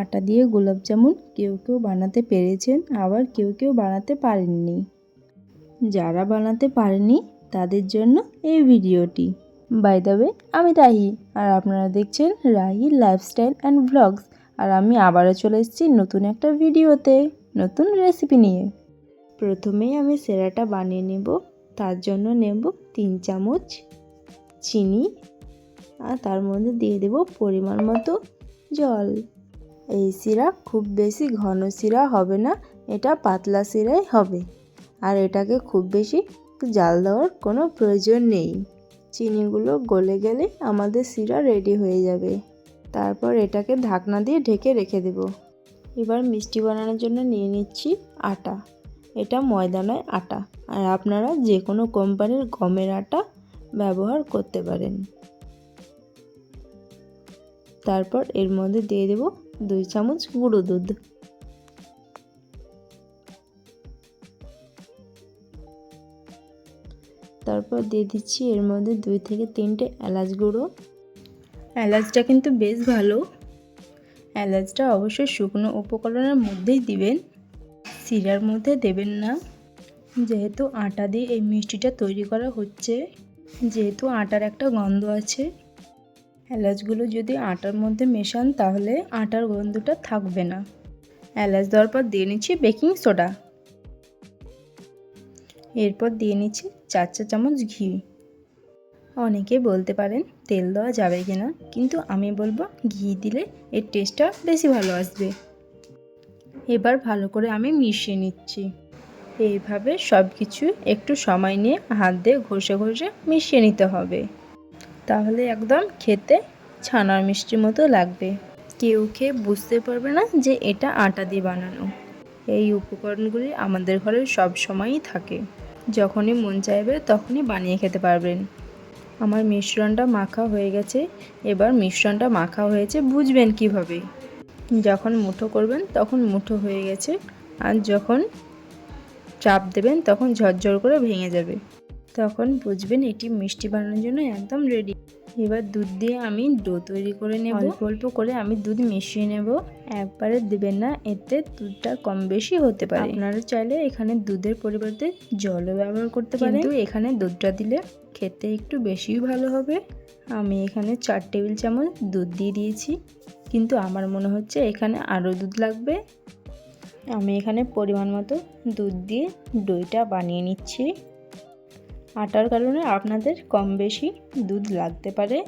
আটা দিয়ে গোলাপ জামুন কেউ কেউ বানাতে পেরেছেন, আবার কেউ কেউ বানাতে পারেননি। যারা বানাতে পারেনি তাদের জন্য এই ভিডিওটি। বাই ওয়ে আমি রাহি, আর আপনারা দেখছেন রাহি লাইফস্টাইল অ্যান্ড ব্লগস আর আমি আবারও চলে এসেছি নতুন একটা ভিডিওতে, নতুন রেসিপি নিয়ে। প্রথমেই আমি সেরাটা বানিয়ে নেব, তার জন্য নেব তিন চামচ চিনি, আর তার মধ্যে দিয়ে দেব পরিমাণ মতো জল। এই সিরা খুব বেশি ঘন সিরা হবে না, এটা পাতলা সিরাই হবে। আর এটাকে খুব বেশি জাল দেওয়ার কোনো প্রয়োজন নেই। চিনিগুলো গলে গেলে আমাদের সিরা রেডি হয়ে যাবে। তারপর এটাকে ঢাকনা দিয়ে ঢেকে রেখে দেব। এবার মিষ্টি বানানোর জন্য নিয়ে নিচ্ছি আটা। এটা ময়দা নয়, আটা। আর আপনারা যে কোনো কোম্পানির গমের আটা ব্যবহার করতে পারেন। তারপর এর মধ্যে দিয়ে দেব দুই চামচ গুঁড়ো দুধ। তারপর দিয়ে দিচ্ছি এর মধ্যে দুই থেকে তিনটে এলাচ গুঁড়ো। এলাচটা কিন্তু বেশ ভালো। এলাচটা অবশ্যই শুকনো উপকরণের মধ্যেই দিবেন। সিরার মধ্যে দেবেন না। যেহেতু আটা দিয়ে এই মিষ্টিটা তৈরি করা হচ্ছে, যেহেতু আটার একটা গন্ধ আছে এলাচগুলো যদি আটার মধ্যে মেশান, তাহলে আটার গন্ধটা থাকবে না। এলাচ দেওয়ার পর দিয়ে নিচ্ছি বেকিং সোডা। এরপর দিয়ে নিচ্ছি চার চা চামচ ঘি। অনেকে বলতে পারেন, তেল দেওয়া যাবে কি না, কিন্তু আমি বলব ঘি দিলে এর টেস্টটা বেশি ভালো আসবে। এবার ভালো করে আমি মিশিয়ে নিচ্ছি। এইভাবে সব কিছু একটু সময় নিয়ে হাত দিয়ে ঘষে ঘষে মিশিয়ে নিতে হবে। তাহলে একদম খেতে ছানার মিষ্টির মতো লাগবে। কেউ খেয়ে বুঝতে পারবে না যে এটা আটা দিয়ে বানানো। এই উপকরণগুলি আমাদের ঘরে সব সময়ই থাকে। যখনই মন চাইবে তখনই বানিয়ে খেতে পারবেন। আমার মিশ্রণটা মাখা হয়ে গেছে। এবার মিশ্রণটা মাখা হয়েছে বুঝবেন কীভাবে। যখন মুঠো করবেন তখন মুঠো হয়ে গেছে। আর যখন চাপ দেবেন তখন ঝরঝর করে ভেঙে যাবে। তখন বুঝবেন এটি মিষ্টি বানানোর জন্য একদম রেডি এবার দুধ দিয়ে আমি ডো তৈরি করে নেব। অল্প অল্প করে আমি দুধ মিশিয়ে নেব। একবারে দেবেন না এতে দুধটা কম বেশি হতে পারে। আপনারা চাইলে এখানে দুধের পরিবর্তে জলও ব্যবহার করতে পারেন। কিন্তু এখানে দুধটা দিলে খেতে একটু বেশিই ভালো হবে। আমি এখানে চার টেবিল চামচ দুধ দিয়ে দিয়েছি। কিন্তু আমার মনে হচ্ছে এখানে আরও দুধ লাগবে। আমি এখানে পরিমাণ মতো দুধ দিয়ে দইটা বানিয়ে নিচ্ছি। আটার কারণে আপনাদের কম বেশি দুধ লাগতে পারে।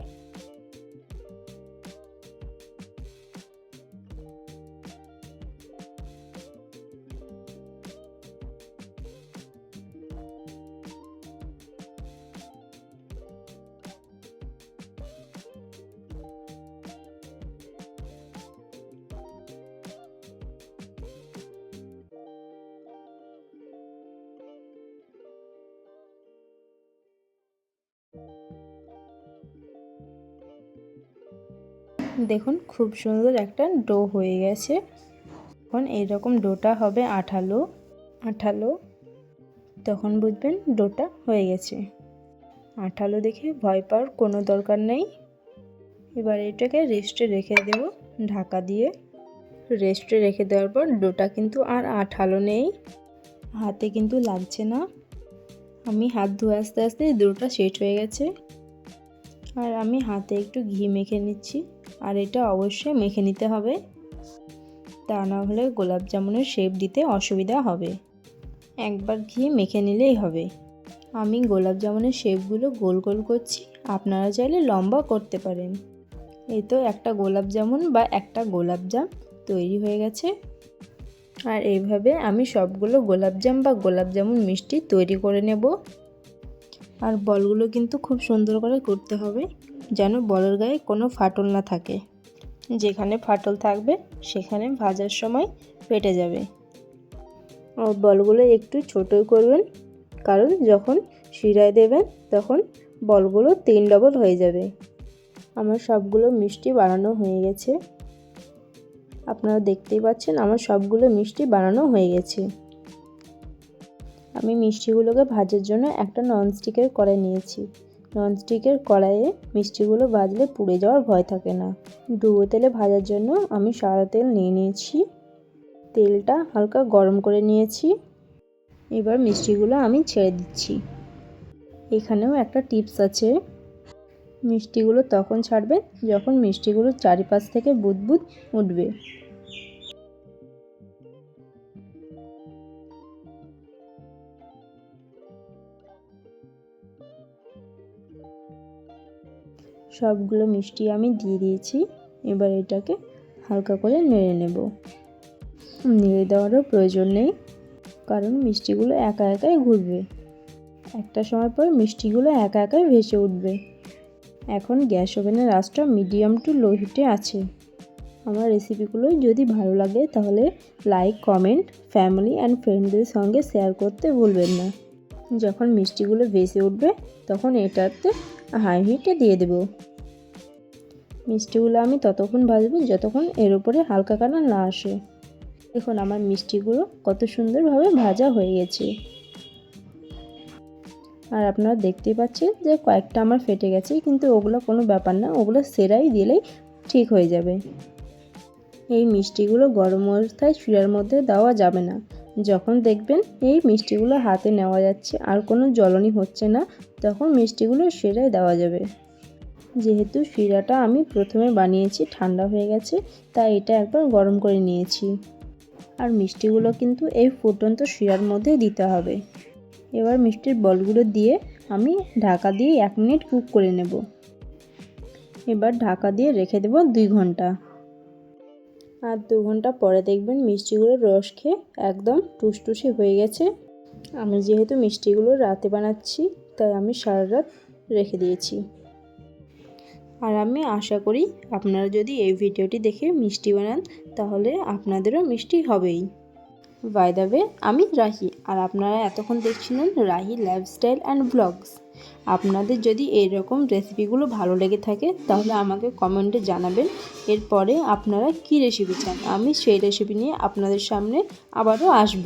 দেখুন, খুব সুন্দর একটা ডো হয়ে গেছে। এখন এইরকম ডোটা হবে আঠালো। আঠালো, তখন বুঝবেন ডোটা হয়ে গেছে। আঠালো দেখে ভয় পাওয়ার কোনো দরকার নেই। এবার এটাকে রেস্টে রেখে দেব ঢাকা দিয়ে। রেস্টে রেখে দেওয়ার পর ডোটা কিন্তু আর আঠালো নেই। হাতে কিন্তু লাগছে না। আমি হাত ধুয়ে আস্তে আস্তে ডোটা সেট হয়ে গেছে। আর আমি হাতে একটু ঘি মেখে নিচ্ছি। আর এটা অবশ্যই মেখে নিতে হবে। তা না হলে গোলাপ জামুনের শেপ দিতে অসুবিধা হবে। একবার ঘি মেখে নিলেই হবে। আমি গোলাপ জামুনের শেপগুলো গোল গোল করছি, আপনারা চাইলে লম্বা করতে পারেন। এই তো একটা গোলাপ জামুন বা একটা গোলাপ জাম তৈরি হয়ে গেছে। আর এইভাবে আমি সবগুলো গোলাপ জাম বা গোলাপ জামুন মিষ্টি তৈরি করে নেব। আর বলগুলো কিন্তু খুব সুন্দর করে করতে হবে। যেন বলের গায়ে কোনো ফাটল না থাকে। যেখানে ফাটল থাকবে, সেখানে ভাজার সময় ফেটে যাবে। আর বলগুলো একটু ছোটোই করবেন, কারণ যখন শিরায় দেবেন, তখন বলগুলো তিন ডবল হয়ে যাবে। আমার সবগুলো মিষ্টি বানানো হয়ে গেছে। আপনারা দেখতেই পাচ্ছেন, আমার সবগুলো মিষ্টি বানানো হয়ে গেছে। আমি মিষ্টিগুলোকে ভাজার জন্য একটা ননস্টিকের কড়াই নিয়েছি। ননস্টিকের কড়াইয়ে মিষ্টিগুলো ভাজলে পুড়ে যাওয়ার ভয় থাকে না। ডুবো তেলে ভাজার জন্য আমি সাদা তেল নিয়ে নিয়েছি। তেলটা হালকা গরম করে নিয়েছি। এবার মিষ্টিগুলো আমি ছেড়ে দিচ্ছি। এখানেও একটা টিপস আছে। মিষ্টিগুলো তখন ছাড়বেন যখন মিষ্টিগুলো চারিপাশ থেকে বুদবুদ উঠবে। সবগুলো মিষ্টি আমি দিয়ে দিয়েছি। এবার এটাকে হালকা করে নেড়ে নেব। নেড়ে দেওয়ারও প্রয়োজন নেই, কারণ মিষ্টিগুলো একা একাই ঘুরবে। একটা সময় পর মিষ্টিগুলো একা একাই ভেসে উঠবে। এখন গ্যাস ওভেনের আঁচটা মিডিয়াম টু লো হিটে আছে। আমার রেসিপিগুলো যদি ভালো লাগে তাহলে লাইক, কমেন্ট, ফ্যামিলি অ্যান্ড ফ্রেন্ডদের সঙ্গে শেয়ার করতে ভুলবেন না। যখন মিষ্টিগুলো ভেসে উঠবে, তখন এটাতে হাই হিটে দিয়ে দেব। মিষ্টিগুলো আমি ততক্ষণ ভাজবো যতক্ষণ এর উপরে হালকা কালার না আসে। দেখুন আমার মিষ্টিগুলো কত সুন্দরভাবে ভাজা হয়ে গেছে। আর আপনারা দেখতেই পাচ্ছেন যে কয়েকটা আমার ফেটে গেছে, কিন্তু ওগুলো কোনো ব্যাপার না, ওগুলো সেরাই দিলেই ঠিক হয়ে যাবে। এই মিষ্টিগুলো গরম অবস্থায় শিরার মধ্যে দেওয়া যাবে না। যখন দেখবেন এই মিষ্টিগুলো হাতে নেওয়া যাচ্ছে, আর কোনো জ্বলনি হচ্ছে না, তখন মিষ্টিগুলো সেরাই দেওয়া যাবে। যেহেতু শিরাটা আমি প্রথমে বানিয়েছি, ঠান্ডা হয়ে গেছে, তাই এটা একবার গরম করে নিয়েছি। আর মিষ্টিগুলো কিন্তু এই ফুটন্ত শিরার মধ্যে দিতে হবে। এবার মিষ্টির বলগুলো দিয়ে আমি ঢাকা দিয়ে এক মিনিট কুক করে নেব। এবার ঢাকা দিয়ে রেখে দেব দুই ঘণ্টা। আর দু ঘণ্টা পরে দেখবেন মিষ্টিগুলো রস খেয়ে একদম টুসটুসি হয়ে গেছে। আমি যেহেতু মিষ্টিগুলো রাতে বানাচ্ছি, তাই আমি সারা রাত রেখে দিয়েছি। আর আমি আশা করি আপনারা যদি এই ভিডিওটি দেখে মিষ্টি বানান, তাহলে আপনাদেরও মিষ্টি হবেই। বাই আমি রাহি, আর আপনারা এতক্ষণ দেখছিলেন রাহি লাইফস্টাইল অ্যান্ড ব্লগস আপনাদের যদি এইরকম রেসিপিগুলো ভালো লেগে থাকে, তাহলে আমাকে কমেন্টে জানাবেন। এরপরে আপনারা কি রেসিপি চান? আমি সেই রেসিপি নিয়ে আপনাদের সামনে আবারও আসব।